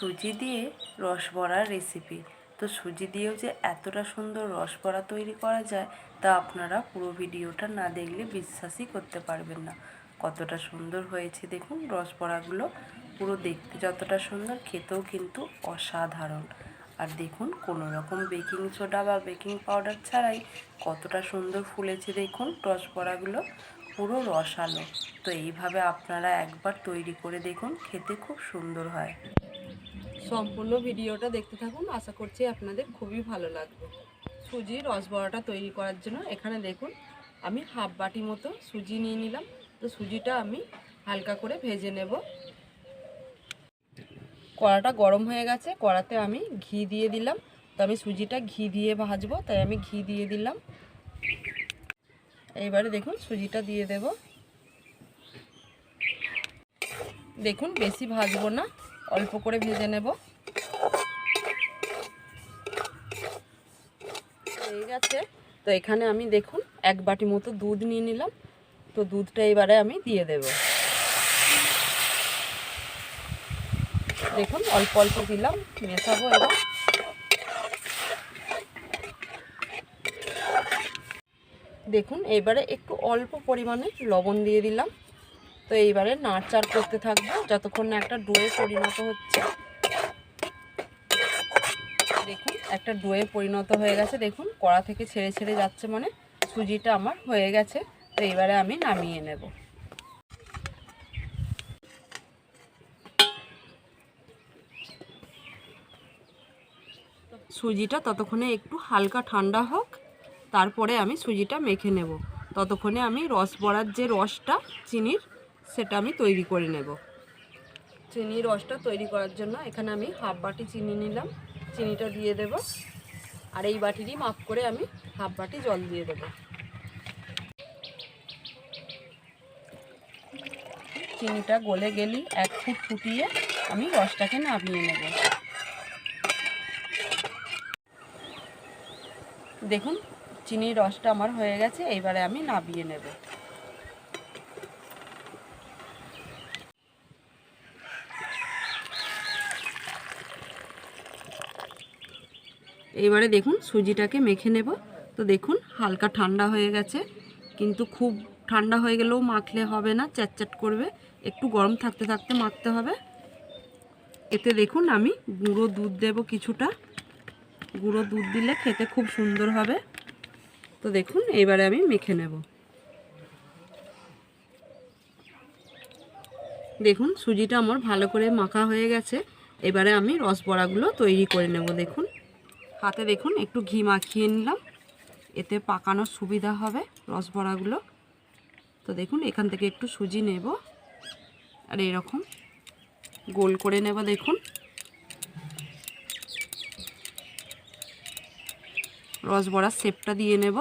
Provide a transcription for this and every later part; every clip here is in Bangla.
সুজি দিয়ে রসবড়ার রেসিপি তো সুজি দিয়েও যে এতটা সুন্দর রসবড়া তৈরি করা যায়, তা আপনারা পুরো ভিডিওটা না দেখলে বিশ্বাসই করতে পারবেন না। কতটা সুন্দর হয়েছে দেখুন, রস রসবড়াগুলো পুরো দেখতে যতটা সুন্দর, খেতেও কিন্তু অসাধারণ। আর দেখুন, কোনো রকম বেকিং সোডা বা বেকিং পাউডার ছাড়াই কতটা সুন্দর ফুলেছে দেখুন, রস রসবড়াগুলো পুরো রসালো। তো এইভাবে আপনারা একবার তৈরি করে দেখুন, খেতে খুব সুন্দর হয়। সম্পূর্ণ ভিডিওটা দেখতে থাকুন। আশা করছি আপনাদের খুবই ভালো লাগবে। সুজি রসবড়াটা তৈরি করার জন্য এখানে দেখুন, আমি হাফ বাটি মতো সুজি নিয়ে নিলাম। তো সুজিটা আমি হালকা করে ভেজে নেব। কড়াটা গরম হয়ে গেছে, কড়াতে আমি ঘি দিয়ে দিলাম। তো আমি সুজিটা ঘি দিয়ে ভাজবো, তাই আমি ঘি দিয়ে দিলাম। এইবারে দেখুন, সুজিটা দিয়ে দেব। দেখুন, বেশি ভাজবো না। অল্প করে ভেজে নেব। হয়ে গেছে। তো এখানে আমি দেখুন, এক বাটি মতো দুধ নিয়ে নিলাম। তো দুধটা এবারে আমি দিয়ে দেব। দেখুন, অল্প অল্প দিলাম, মেশাবো এবার। দেখুন, এবারে একটু অল্প পরিমাণে লবণ দিয়ে দিলাম। তো এইবারে নাড়চাড় করতে থাকব, যতক্ষণ না একটা ডোয়ে পরিণত হচ্ছে। দেখুন, একটা ডোয়ে পরিণত হয়ে গেছে। দেখুন, কড়া থেকে ছেড়ে ছেড়ে যাচ্ছে মানে সুজিটা আমার হয়ে গেছে। তো এইবারে আমি নামিয়ে নেব। সুজিটা ততক্ষণে একটু হালকা ঠান্ডা হোক, তারপরে আমি সুজিটা মেখে নেব। ততক্ষণে আমি রস বড়ার যে রসটা, চিনির সেটা আমি তৈরি করে নেব। চিনির রসটা তৈরি করার জন্য এখানে আমি হাফ বাটি চিনি নিলাম। চিনিটা দিয়ে দেব। আর এই বাটিরই মাপ করে আমি হাফ বাটি জল দিয়ে দেব। চিনিটা গলে গেলেই এক ফুট ফুটিয়ে আমি রসটাকে নামিয়ে নেব। দেখুন, চিনির রসটা আমার হয়ে গেছে, এইবারে আমি নামিয়ে নেব। এইবারে দেখুন সুজিটাকে মেখে নেব। তো দেখুন হালকা ঠান্ডা হয়ে গেছে, কিন্তু খুব ঠান্ডা হয়ে গেলেও মাখলে হবে না চ্যাটচ্যাট করবে। একটু গরম থাকতে থাকতে মাখতে হবে। এতে দেখুন আমি গুঁড়ো দুধ দেব কিছুটা। গুঁড়ো দুধ দিলে খেতে খুব সুন্দর হবে। তো দেখুন এবারে আমি মেখে নেব। দেখুন সুজিটা আমার ভালো করে মাখা হয়ে গেছে। এবারে আমি রসবড়াগুলো তৈরি করে নেব, দেখুন। হাতে দেখুন, একটু ঘি মাখিয়ে নিলাম। এতে পাকানোর সুবিধা হবে রসবড়াগুলো। তো দেখুন, এখান থেকে একটু সুজি নেব। আর এরকম গোল করে নেব, দেখুন। রসবড়ার শেপটা দিয়ে নেব।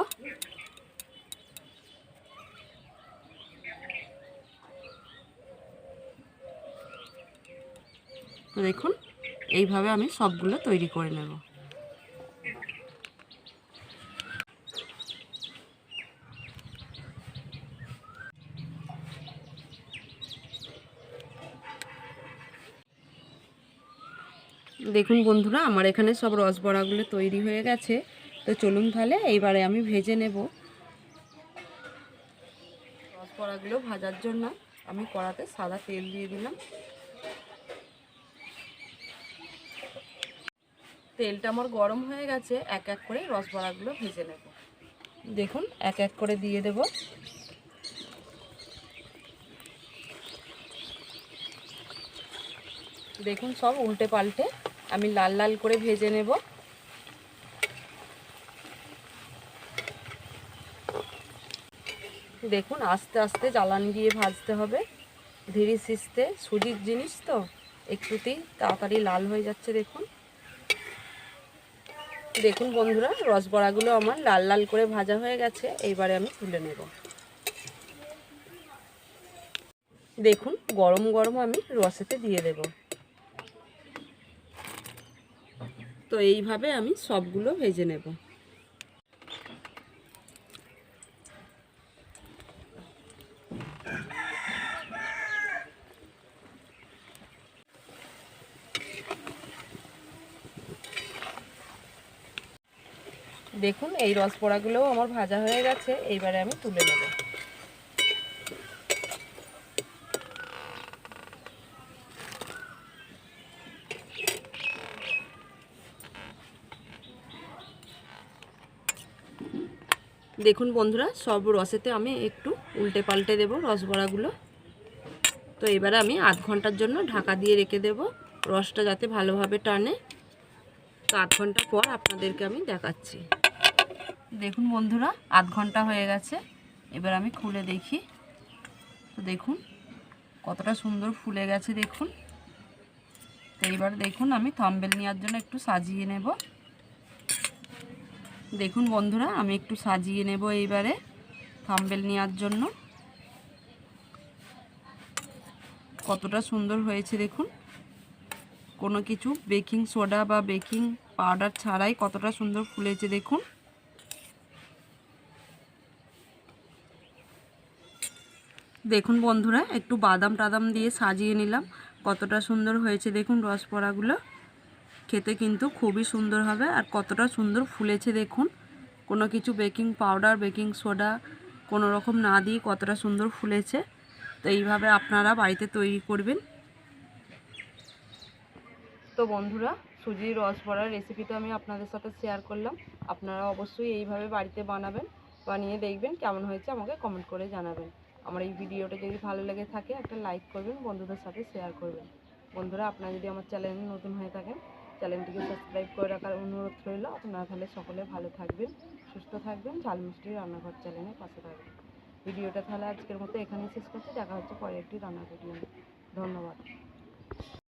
তো দেখুন, এইভাবে আমি সবগুলো তৈরি করে নেব। দেখুন বন্ধুরা, আমার এখানে সব রসবড়াগুলো তৈরি হয়ে গেছে। তো চলুন তাহলে, এইবারে আমি ভেজে নেব। রসবড়াগুলো ভাজার জন্য আমি কড়াতে সাদা তেল দিয়ে দিলাম। তেলটা আমার গরম হয়ে গেছে, এক এক করে রসবড়াগুলো ভেজে নেব। দেখুন, এক এক করে দিয়ে দেব। দেখুন সব উল্টে পাল্টে আমি লাল লাল করে ভেজে নেব। দেখুন, আস্তে আস্তে জ্বালান দিয়ে ভাজতে হবে। ধীরে সিস্তে, সুজির জিনিস তো, একটুতেই তাড়াতাড়ি লাল হয়ে যাচ্ছে, দেখুন। দেখুন বন্ধুরা, রসবড়াগুলো আমার লাল লাল করে ভাজা হয়ে গেছে, এইবারে আমি তুলে নেব। দেখুন, গরম গরম আমি রসেতে দিয়ে দেব। তো এইভাবে আমি সবগুলো ভেজে নেব। দেখুন, এই রস পোড়াগুলোও আমার ভাজা হয়ে গেছে, এইবারে আমি তুলে নেব। দেখুন বন্ধুরা, সব রসেতে আমি একটু উল্টে পাল্টে দেবো রসবড়াগুলো। তো এবারে আমি আধ ঘণ্টার জন্য ঢাকা দিয়ে রেখে দেব রসটা যাতে ভালোভাবে টানে। তো আধ ঘণ্টা পর আপনাদেরকে আমি দেখাচ্ছি। দেখুন বন্ধুরা, আধ ঘণ্টা হয়ে গেছে। এবার আমি খুলে দেখি। তো দেখুন, কতটা সুন্দর ফুলে গেছে দেখুন। তো এইবার দেখুন আমি থাম্বেল নেওয়ার জন্য একটু সাজিয়ে নেব। দেখুন বন্ধুরা, আমি একটু সাজিয়ে নেব এইবারে থাম্বেল নেওয়ার জন্য। কতটা সুন্দর হয়েছে দেখুন। কোনো কিছু বেকিং সোডা বা বেকিং পাউডার ছাড়াই কতটা সুন্দর ফুলেছে দেখুন। দেখুন বন্ধুরা, একটু বাদাম টাদাম দিয়ে সাজিয়ে নিলাম। কতটা সুন্দর হয়েছে দেখুন রসপড়াগুলো। খেতে কিন্তু খুবই সুন্দর হবে আর কতটা সুন্দর ফুলেছে দেখুন। কোনো কিছু বেকিং পাউডার, বেকিং সোডা, কোনো রকম না দিয়ে কতটা সুন্দর ফুলেছে। তো এইভাবে আপনারা বাড়িতে তৈরি করবেন। তো বন্ধুরা, সুজির রসবড়ার রেসিপিটা আমি আপনাদের সাথে শেয়ার করলাম। আপনারা অবশ্যই এইভাবে বাড়িতে বানাবেন, বানিয়ে দেখবেন কেমন হয়েছে আমাকে কমেন্ট করে জানাবেন। আমার এই ভিডিওটা যদি ভালো লেগে থাকে, একটা লাইক করবেন, বন্ধুদের সাথে শেয়ার করবেন। বন্ধুরা, আপনারা যদি আমার চ্যানেলে নতুন হয়ে থাকেন চ্যানেলটিকে সাবস্ক্রাইব করে রাখার অনুরোধ রইল। আপনারা তাহলে সকলে ভালো থাকবেন, সুস্থ থাকবেন ঝাল মিষ্টি রান্নাঘর চ্যানেলের পাশে থাকবেন। ভিডিওটা তাহলে আজকের মতো এখানেই শেষ করছি। দেখা হচ্ছে পরে একটি রান্নার ভিডিও নিয়ে। ধন্যবাদ।